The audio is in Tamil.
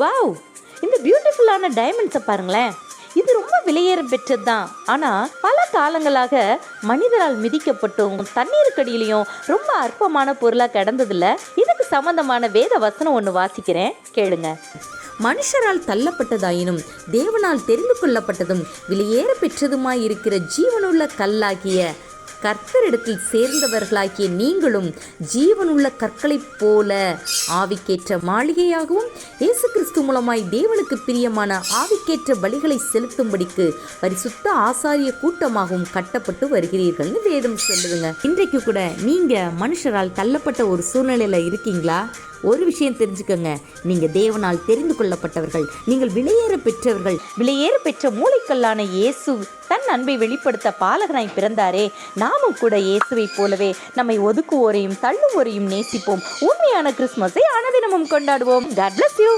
வாவ் இந்த பியூட்டிஃபுல்லான டைமண்ட்ஸை பாருங்களேன். இது ரொம்ப விலையேற பெற்றது தான். ஆனால் பல காலங்களாக மனிதரால் மிதிக்கப்பட்டும் தண்ணீருக்கடியிலையும் ரொம்ப அற்பமான பொருளாக கிடந்ததில்ல. இதுக்கு சம்பந்தமான வேத வசனம் ஒன்று வாசிக்கிறேன் கேளுங்க. மனுஷரால் தள்ளப்பட்டதாயினும் தேவனால் தெரிந்து கொள்ளப்பட்டதும் விலையேற பெற்றதுமாய் இருக்கிற ஜீவனுள்ள கல்லாகிய கர்த்தரிடத்தில் சேர்ந்தவர்களாகிய நீங்களும் ஜீவனுள்ள கற்களைப் போல ஆவிக்கேற்ற மாளிகையாகவும் இயேசு கிறிஸ்து மூலமாய் தேவனுக்கு பிரியமான ஆவிக்கேற்ற பலிகளை செலுத்தும்படிக்கு பரிசுத்த ஆசாரிய கூட்டமாகவும் கட்டப்பட்டு வருகிறீர்கள்னு வேதம் சொல்லுதுங்க. இன்றைக்கு கூட நீங்க மனுஷரால் தள்ளப்பட்ட ஒரு சூழ்நிலையில இருக்கீங்களா? ஒரு விஷயம் தெரிஞ்சுக்கோங்க. நீங்க தேவனால் தெரிந்து கொள்ளப்பட்டவர்கள் நீங்கள் விலையேற பெற்றவர்கள் விலையேற பெற்ற மூளைக்கல்லான இயேசு தன் அன்பை வெளிப்படுத்த பாலகனாய் பிறந்தாரே. நாமும் கூட இயேசுவை போலவே நம்மை ஒதுக்குவோரையும் தள்ளுவோரையும் நேசிப்போம். உண்மையான கிறிஸ்மஸை அனதினமும் கொண்டாடுவோம். God bless you